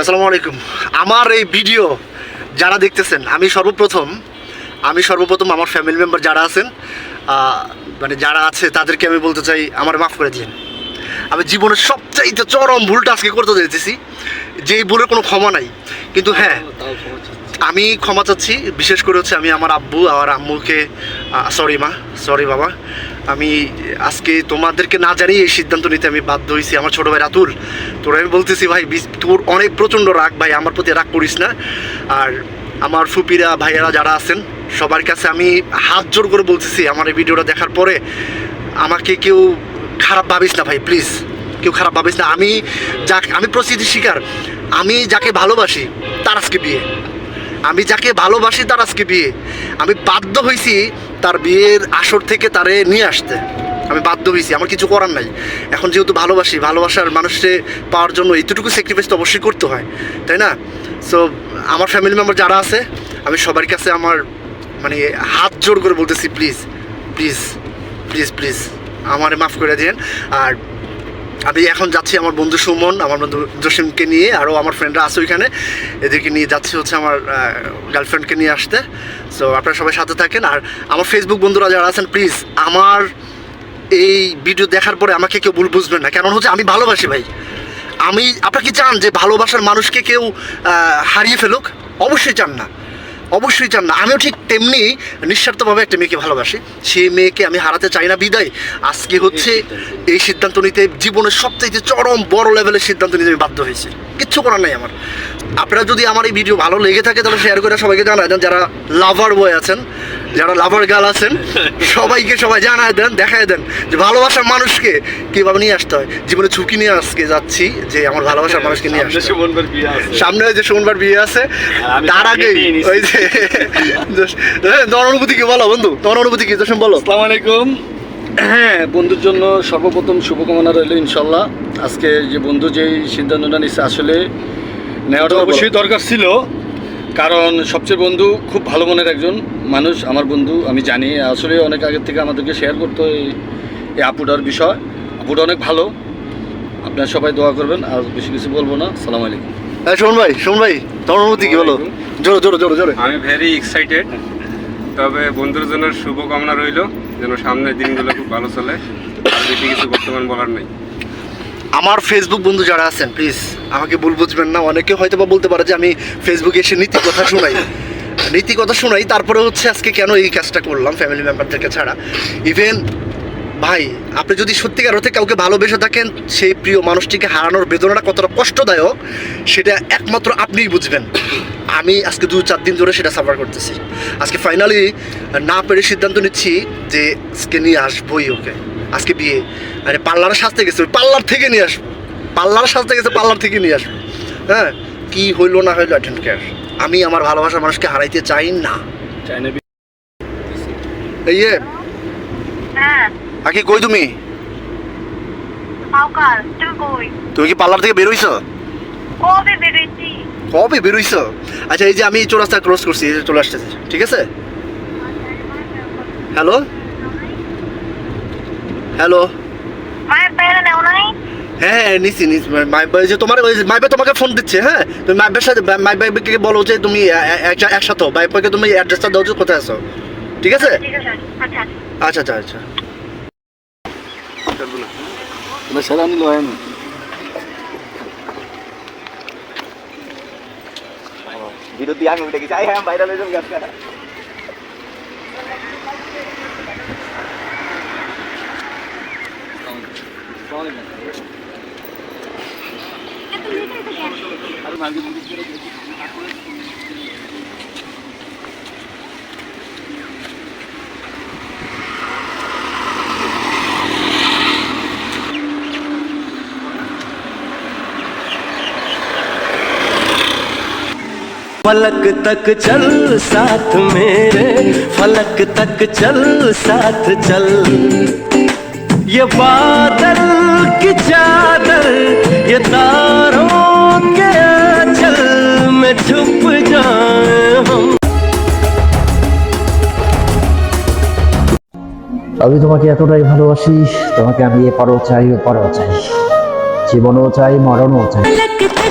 আসসালামু আলাইকুম। আমার এই ভিডিও যারা দেখতেছেন আমি সর্বপ্রথম আমি সর্বপ্রথম আমার ফ্যামিলি মেম্বার যারা আছেন মানে যারা আছে তাদেরকে আমি বলতে চাই আমার মাফ করে দিন আমি জীবনের সবচাইতে চরম ভুলটা আজকে করতে যেতেছি যে এই ভুলের কোনো ক্ষমা নাই। কিন্তু হ্যাঁ। আমি ক্ষমা চাচ্ছি বিশেষ করে হচ্ছে আমি আমার আব্বু আর আম্মুকে সরি মা সরি বাবা আমি আজকে তোমাদেরকে না জানিয়ে এই সিদ্ধান্ত নিতে আমি বাধ্য হয়েছি আমার ছোটো ভাই রাতুল। তোর আমি বলতেছি, ভাই তোর অনেক প্রচণ্ড রাগ, ভাই, আমার প্রতি রাগ করিস না। আর আমার ফুপিরা, ভাইয়েরা যারা আছেন, সবার কাছে আমি হাত জোর করে বলতেছি, আমার এই ভিডিওটা দেখার পরে আমাকে কেউ খারাপ ভাবিস না, ভাই, প্লিজ। কেউ খারাপ ভাবিস না। আমি যা, আমি প্রসিদ্ধি শিকার। আমি যাকে ভালোবাসি, তার আজকে বিয়ে। আমি যাকে ভালোবাসি, তার আজকে বিয়ে। আমি বাধ্য হয়েছি তার বিয়ের আসর থেকে তারে নিয়ে আসতে। আমি বাধ্য হয়েছি আমার কিছু করার নাই। এখন যেহেতু ভালোবাসি, ভালোবাসার মানুষকে পাওয়ার জন্য এইটুকু স্যাক্রিফাইস তো অবশ্যই করতে হয়, তাই না? সো আমার ফ্যামিলি মেম্বার যারা আছে, আমি সবার কাছে আমার মানে হাত জোর করে বলতেছি প্লিজ প্লিজ প্লিজ প্লিজ আমারে মাফ করে দিন। আর আমি এখন যাচ্ছি আমার বন্ধু সুমন, আমার বন্ধু জসিমকে নিয়ে, আরও আমার ফ্রেন্ডরা আছে ওইখানে। এদেরকে নিয়ে যাচ্ছি হচ্ছে আমার গার্লফ্রেন্ডকে নিয়ে আসতে। সো আপনারা সবাই সাথে থাকেন। আর আমার ফেসবুক বন্ধুরা যারা আছেন প্লিজ আমার এই ভিডিও দেখার পরে আমাকে কেউ ভুল বুঝবেন না। কারণ হচ্ছে আমি ভালোবাসি ভাই। আমি, আপনারা কি চান যে ভালোবাসার মানুষকে কেউ হারিয়ে ফেলুক? অবশ্যই চান না। অবশ্যই চান না। আমিও ঠিক তেমনি নিঃস্বার্থভাবে একটা মেয়েকে ভালোবাসি। সেই মেয়েকে আমি হারাতে চাই না বিদায়। আজকে হচ্ছে এই সিদ্ধান্ত নিতে জীবনের সবচেয়ে চরম বড় লেভেলের সিদ্ধান্ত নিতে আমি বাধ্য হয়েছি। কিচ্ছু করার নাই আমার। আপনারা যদি আমার এই ভিডিও ভালো লেগে থাকে তাহলে শেয়ার করে সবাইকে জানায়। দেন যারা লাভার বয় আছেন যারা লাভার গাল আছেন সবাইকে সবাই জানায় দেন দেখায় দেন যে ভালোবাসার মানুষকে কীভাবে নিয়ে আসতে হয়। জীবনে ঝুঁকি নিয়ে আজকে যাচ্ছি যে আমার ভালোবাসার মানুষকে নিয়ে আসতে সামনে যে সোমবার বিয়ে আছে তার আগে। ওই যে হ্যাঁ, তোমার অনুভূতি কি বলো বন্ধু? তোমার অনুভূতি কি? জসম বলো। আসসালামু আলাইকুম। হ্যাঁ বন্ধুর জন্য সর্বপ্রথম শুভকামনা রইল ইনশাল্লাহ আজকে যে বন্ধু যেই সিদ্ধান্তটা নিচ্ছে আসলে নেওয়াটা অবশ্যই দরকার ছিল। কারণ সবচেয়ে বন্ধু খুব ভালো মনের একজন মানুষ আমার বন্ধু আমি জানি। আসলে অনেক আগের থেকে আমাদেরকে শেয়ার করতো এই এই আপুটার বিষয়। আপুটা অনেক ভালো। আপনারা সবাই দোয়া করবেন আর বেশি কিছু বলব না। সালাম আলাইকুম। হ্যাঁ শোন ভাই শোন ভাই তোমার অনুভূতি কি বলো? জোরে জোরে জোরে জোরে। আমি ভেরি এক্সাইটেড তবে বন্ধুর জন্য শুভকামনা রইল যেন সামনের দিনগুলো খুব ভালো চলে। আর বেশি কিছু বর্তমান বলার নেই। আমার ফেসবুক বন্ধু যারা আছেন প্লিজ আমাকে ভুল বুঝবেন না। অনেকে হয়তো বা বলতে পারে যে আমি ফেসবুকে এসে নীতি কথা শোনাই। নীতি কথা শোনাই, তারপরে হচ্ছে আজকে কেন এই কাজটা করলাম ফ্যামিলি মেম্বারদেরকে ছাড়া? ইভেন ভাই, আপনি যদি সত্যিকার অর্থে কাউকে ভালোবেসে থাকেন, সেই প্রিয় মানুষটিকে হারানোর বেদনাটা কতটা কষ্টদায়ক, সেটা একমাত্র আপনিই বুঝবেন। আমি আজকে দু চার দিন ধরে সেটা সাফার করতেছি। আজকে ফাইনালি না পেরে সিদ্ধান্ত নিচ্ছি যে আজকে নিয়ে আসবোই ওকে। আজকে বিয়ে। মানে পার্লারে সাজতে গেছে ওই পার্লার থেকে নিয়ে আসব। পার্লারে সাজতে গেছে পার্লার থেকে নিয়ে আসব। হ্যাঁ কি হইল না হইল অ্যাটেন্ড কেয়ার আমি আমার ভালোবাসার মানুষকে হারাইতে চাই না। এই যে হ্যাঁ। আকি কই তুমি? তুমি কি পার্লার থেকে বেরোইছো কবে বেরোইছি কবে বেরোইছো আচ্ছা এই যে আমি চৌরাস্তা ক্রস করছি এই যে চলে আসতেছি ঠিক আছে? হ্যালো হ্যালো মায়ের বাইরে নেও নাই? হ্যাঁ হ্যাঁ নিছি নিছি। মাই- যে তোমার ওই যে মাইবে তোমাকে ফোন দিচ্ছে হ্যাঁ? তুমি মাইবের সাথে মাইবাইকে বলো যে তুমি একসাথে মাইবাইকে তুমি অ্যাড্রেসটা দাও যে কোথায় আছো। ঠিক আছে? আচ্ছা। আচ্ছা আচ্ছা আচ্ছা। হয় না বিরোধী আমি উঠে গেছি আই ভাইরাল যাবে গাছটা। फलक तक चल साथ मेरे फलक तक चल साथ चल। ये बादल की चादर ये तारों के चल में छुप जाए हम আমি তোমাকে এতটাই ভালোবাসি তোমাকে আমি এ পরও চাই ও পরও চাই জীবনও চাই মরণও চাই फलक तक